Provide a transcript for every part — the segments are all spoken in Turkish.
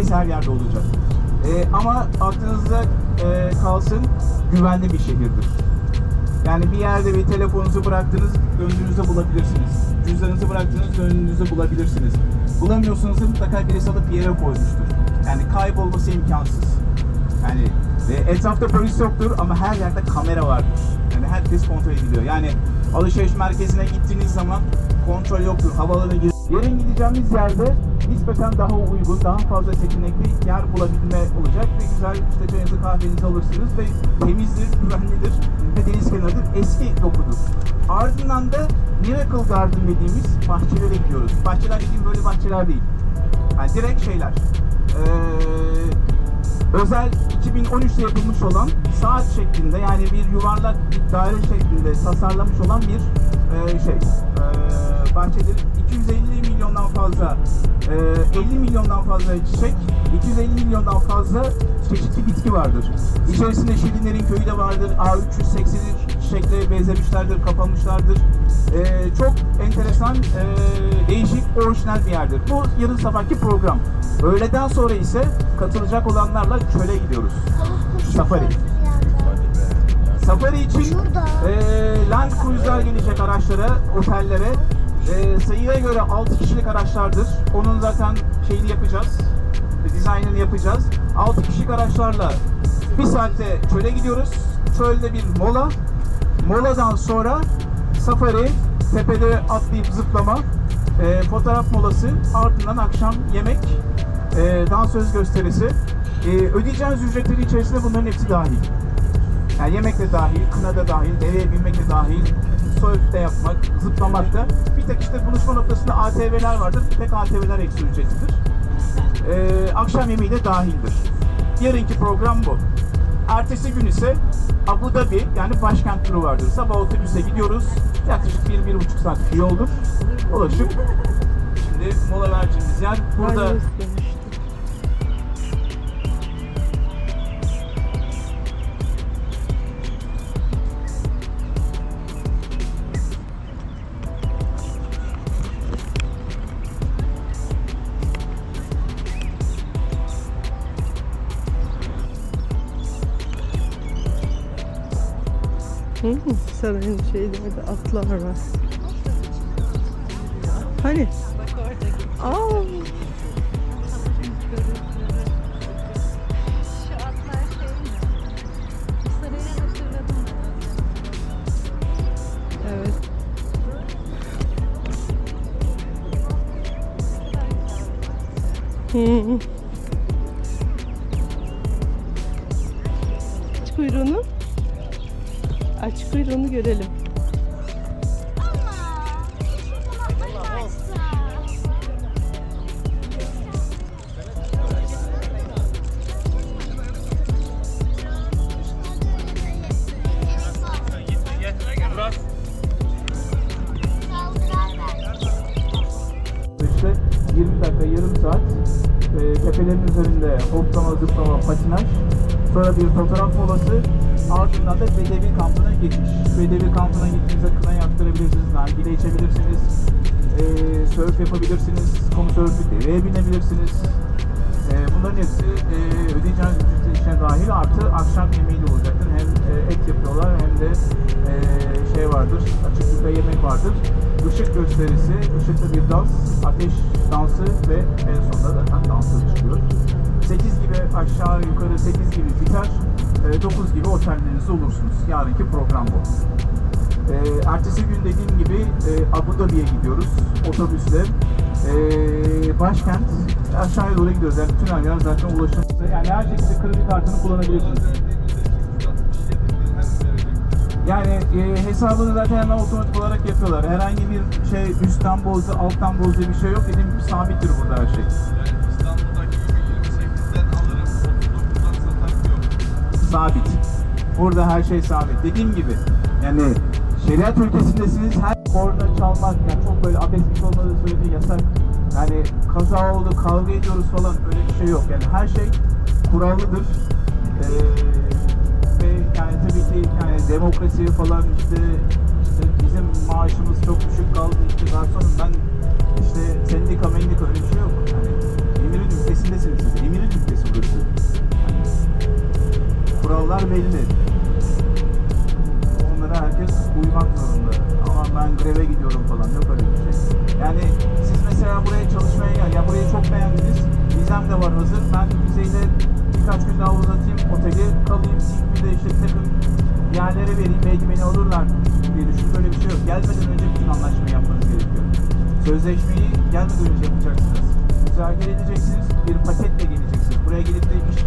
herkes her yerde olacak. E, ama aklınızda e, kalsın güvenli bir şehirdir. Yani bir yerde bir telefonunuzu bıraktınız, döndüğünüzde bulabilirsiniz. Cüzdanınızı bıraktınız, döndüğünüzde bulabilirsiniz. Bulamıyorsanız mutlaka birisi alıp bir yere koymuştur. Yani kaybolması imkansız. Yani e, etrafta polis yoktur ama her yerde kamera vardır. Yani herkes kontrol ediliyor. Yani alışveriş merkezine gittiğiniz zaman kontrol yoktur. Havaalanına gir. Yarın gideceğimiz yerde nispeten daha uygun, daha fazla seçenekli yer bulabilme olacak ve güzel işte çayınızı kahvenizi alırsınız ve temizdir, güvenlidir ve deniz kenarıdır, eski dokudur. Ardından da Miracle Garden dediğimiz bahçelere gidiyoruz. Bahçeler dediğim böyle bahçeler değil. Yani direkt şeyler. Ee, özel 2013'te yapılmış olan saat şeklinde yani bir yuvarlak bir daire şeklinde tasarlamış olan bir e, şey. E, bahçedir. 250 milyondan fazla, e, 50 milyondan fazla çiçek, 250 milyondan fazla çeşitli bitki vardır. İçerisinde Şirinlerin köyü de vardır. A380'i çiçekle bezlemişlerdir, kapamışlardır. E, çok enteresan, e, değişik, orijinal bir yerdir. Bu yarın sabahki program. Öğleden sonra ise katılacak olanlarla çöle gidiyoruz. Safari. Safari için Şurada. e, Land Cruiser gelecek araçlara, otellere. E, sayıya göre 6 kişilik araçlardır. Onun zaten şeyini yapacağız. Dizaynını yapacağız. 6 kişilik araçlarla bir saatte çöle gidiyoruz. Çölde bir mola. Moladan sonra safari, tepede atlayıp zıplama, e, fotoğraf molası, ardından akşam yemek, e, dansöz gösterisi. E, ödeyeceğiniz ücretleri içerisinde bunların hepsi dahil. Yani yemek de dahil, kına da dahil, deveye binmek de dahil, surf de yapmak, zıplamak da. Bir tek işte buluşma noktasında ATV'ler vardır. Bir tek ATV'ler eksi ücretlidir. Ee, akşam yemeği de dahildir. Yarınki program bu. Ertesi gün ise Abu Dhabi yani başkent turu vardır. Sabah otobüse gidiyoruz. Yaklaşık bir, bir buçuk saat bir yoldur. Ulaşıp şimdi mola vereceğimiz yer burada. Sarayın şeylerde atlar var. Hani? Aa, Şu atlar Aç kuyruğunu görelim. İşte 20 dakika, yarım saat e, tepelerin üzerinde hoplama, zıplama, patinaj. Sonra bir fotoğraf molası. Ardından da Bedevi kampına geçiş. Bedevi kampına gittiğinizde kına yaktırabilirsiniz, nargile içebilirsiniz. E, surf yapabilirsiniz, kum sörfü, deveye binebilirsiniz. E, bunların hepsi e, ödeyeceğiniz ücretin içine dahil artı akşam yemeği de olacaktır. Hem e, et yapıyorlar hem de e, şey vardır, açık büfe yemek vardır. Işık gösterisi, ışıklı bir dans, ateş dansı ve en sonunda zaten dansı çıkıyor. 8 gibi aşağı yukarı 8 gibi biter, 9 gibi otellerinizde olursunuz. Yarınki program bu. E, ertesi gün dediğim gibi e, Abu Dhabi'ye gidiyoruz otobüsle. E, başkent aşağıya doğru gidiyoruz. Yani bütün her yer zaten ulaşım. Yani her şekilde kredi kartını kullanabilirsiniz. Yani e, hesabını zaten hemen otomatik olarak yapıyorlar. Herhangi bir şey üstten bozdu, alttan bozdu bir şey yok. Gibi sabittir burada her şey. Sabit. Burada her şey sabit. Dediğim gibi yani şeriat ülkesindesiniz. Her korna çalmak yani çok böyle abes bir şey olmadığı sürece yasak. Yani kaza oldu, kavga ediyoruz falan öyle bir şey yok. Yani her şey kurallıdır. Ee, ve yani tabii ki yani demokrasi falan işte işte bizim maaşımız çok düşük kaldı işte garsonum ben işte sendika mendika öyle bir şey yok. Yani emirin ülkesindesiniz siz. Emirin ülkesi burası. Kurallar belli. Onlara herkes uymak zorunda. Ama ben greve gidiyorum falan yok öyle bir şey. Yani siz mesela buraya çalışmaya gel. Ya burayı çok beğendiniz. Vizem de var hazır. Ben vizeyle birkaç gün daha uzatayım. Oteli kalayım. Sikmir'de işte takım yerlere vereyim. Belki beni alırlar diye düşünüp böyle bir şey yok. Gelmeden önce bütün anlaşmayı yapmanız gerekiyor. Sözleşmeyi gelmeden önce yapacaksınız. Müzakere edeceksiniz. Bir paketle geleceksiniz. Buraya gelip de iş.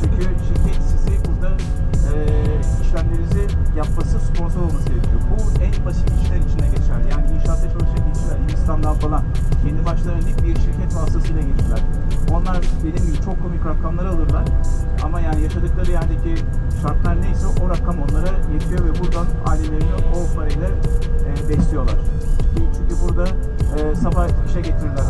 Çünkü şirket sizi burada eee işlemlerinizi yapması, sponsor olması gerekiyor. Bu en basit işler içine geçer. Yani inşaatta çalışan işçiler, Hindistan'dan falan kendi başlarına değil bir şirket vasıtasıyla gelirler. Onlar dediğim gibi çok komik rakamlar alırlar. Ama yani yaşadıkları yerdeki şartlar neyse o rakam onlara yetiyor ve buradan ailelerini o parayla e, besliyorlar. Çünkü burada e, sabah işe getirirler,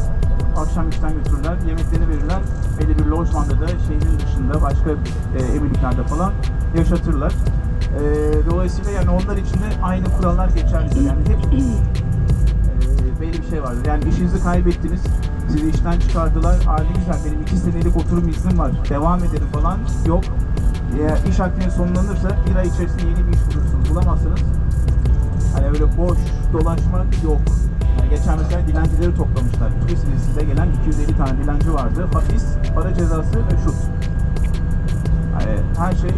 akşam işten götürürler, yemeklerini verirler. Belli bir lojmanda da şehrin dışında başka e, emirliklerde falan yaşatırlar. E, dolayısıyla yani onlar için de aynı kurallar geçerlidir. Yani hep e, belli bir şey vardır. Yani işinizi kaybettiniz, sizi işten çıkardılar. Ne güzel benim iki senelik oturum iznim var, devam edelim falan. Yok. Eğer iş akdiniz sonlanırsa bir ay içerisinde yeni bir iş bulursunuz. Bulamazsınız. Hani öyle boş dolaşmak yok. Yani geçen mesela dilencileri toplamışlar. Turist listesinde gelen 250 tane dilenci vardı. Hapis, para cezası ve şut. Hani her şey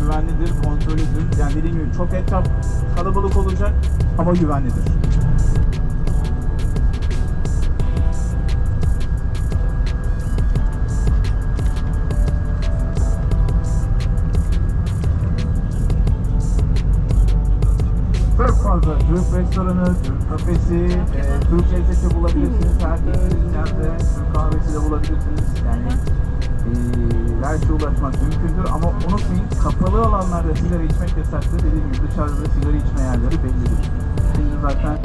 güvenlidir, kontrollüdür. Yani dediğim gibi çok etraf kalabalık olacak ama güvenlidir. Fazla Türk restoranı, Türk kafesi, e, Türk lezzeti bulabilirsiniz. Her istediğiniz yerde Türk kahvesi de bulabilirsiniz. Yani e, her şeye ulaşmak mümkündür ama unutmayın kapalı alanlarda sigara içmek yasaktır. Dediğim gibi dışarıda da sigara içme yerleri bellidir. Şimdi zaten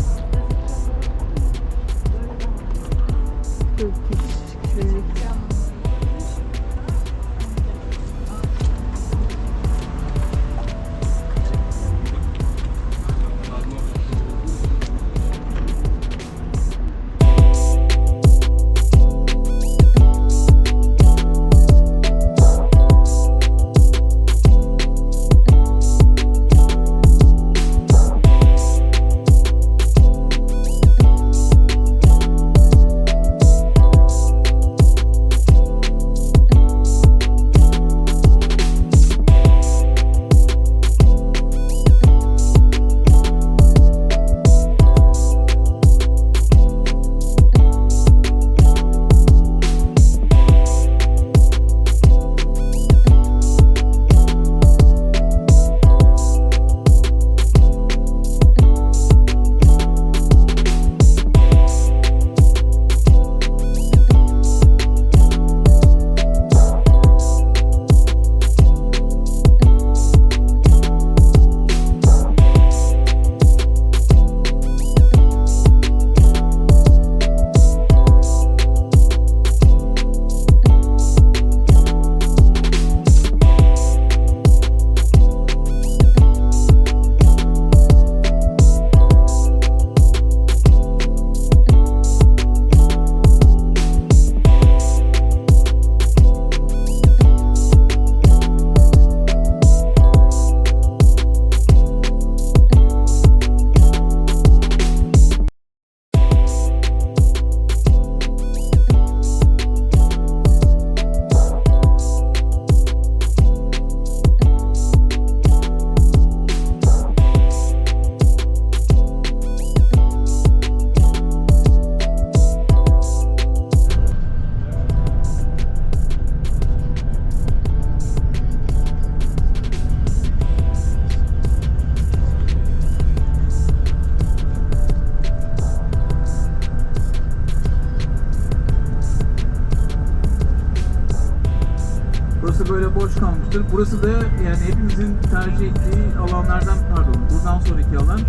böyle boş kalmıştır. Burası da yani hepimizin tercih ettiği alanlardan pardon buradan sonraki alan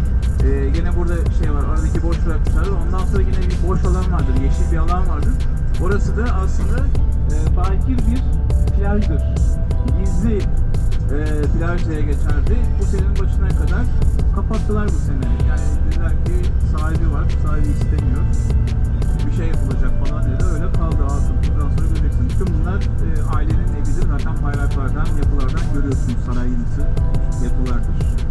Ee, gene burada şey var, aradaki boş bırakmışlar. Ondan sonra yine bir boş alan vardır, yeşil bir alan vardır. Orası da aslında e, bakir bir plajdır. Gizli e, plaj diye geçerdi. Bu senenin başına kadar kapattılar bu sene. Yani dediler ki sahibi var, sahibi istemiyor. Bir şey yapılacak falan dedi. Öyle kaldı altın. Bundan sonra göreceksin. Bütün bunlar e, ailenin. Zaten bayraklardan, yapılardan görüyorsunuz sarayımsı yapılardır.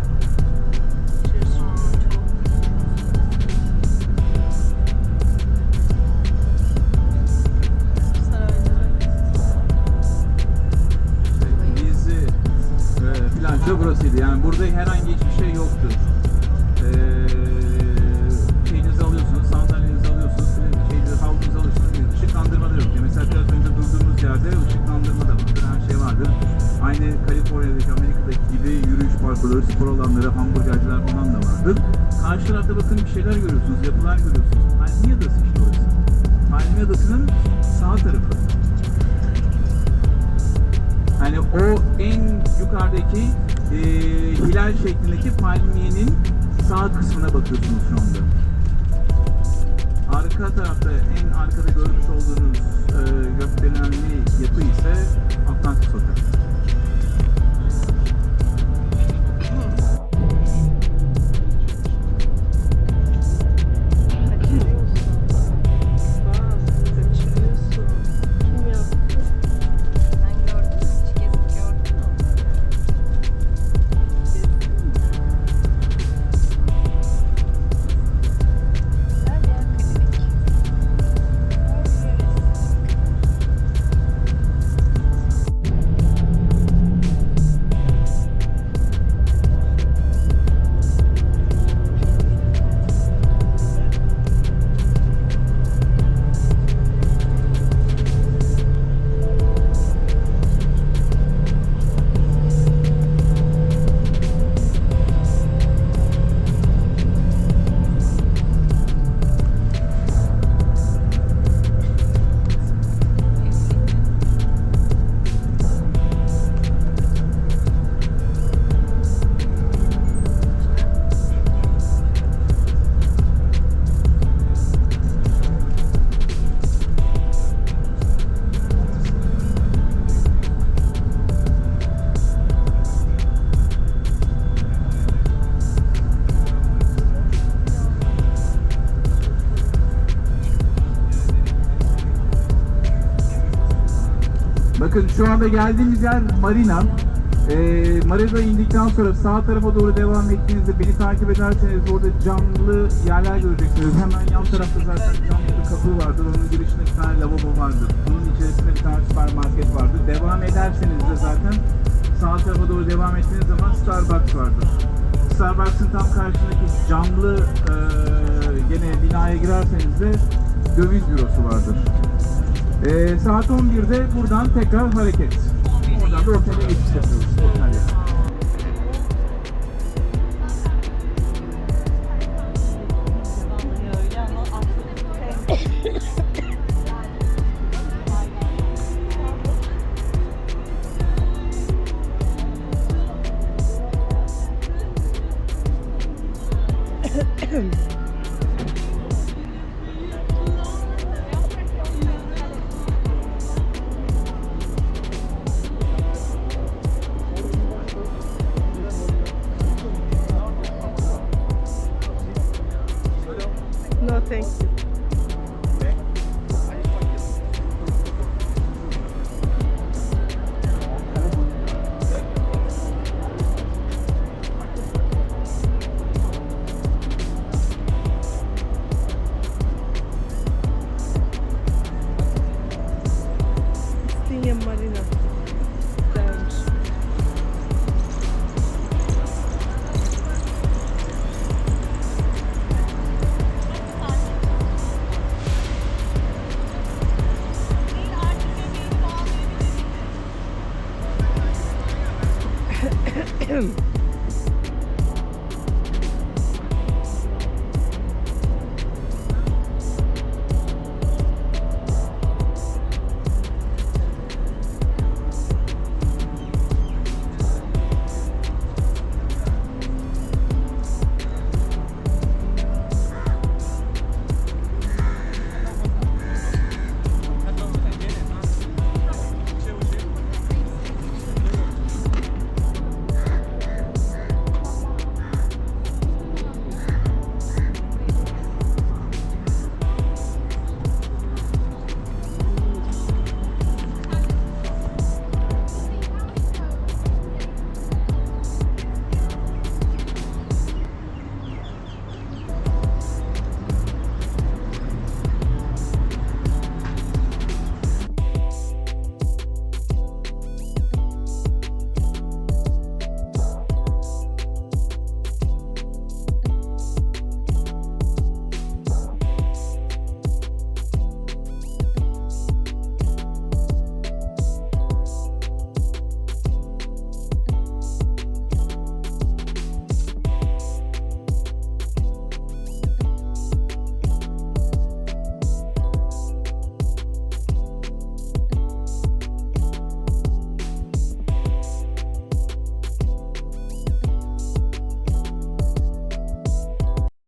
Palmiyenin sağ kısmına bakıyorsunuz şu anda. Arka tarafta en arkada görmüş olduğunuz e, gökdelenli yapı ise Atlantik Sokak. Bakın şu anda geldiğimiz yer Marina. Ee, Marina'da indikten sonra sağ tarafa doğru devam ettiğinizde beni takip ederseniz orada camlı yerler göreceksiniz. Hemen yan tarafta zaten camlı bir kapı vardır. Onun girişinde bir tane lavabo vardır. Onun içerisinde bir tane süpermarket vardır. Devam ederseniz de zaten sağ tarafa doğru devam ettiğiniz zaman Starbucks vardır. Starbucks'ın tam karşısındaki camlı e, gene binaya girerseniz de döviz bürosu vardır. Ee, saat 11'de buradan tekrar hareket. Oradan da otele geçiş yapıyoruz. Otele. Vallahi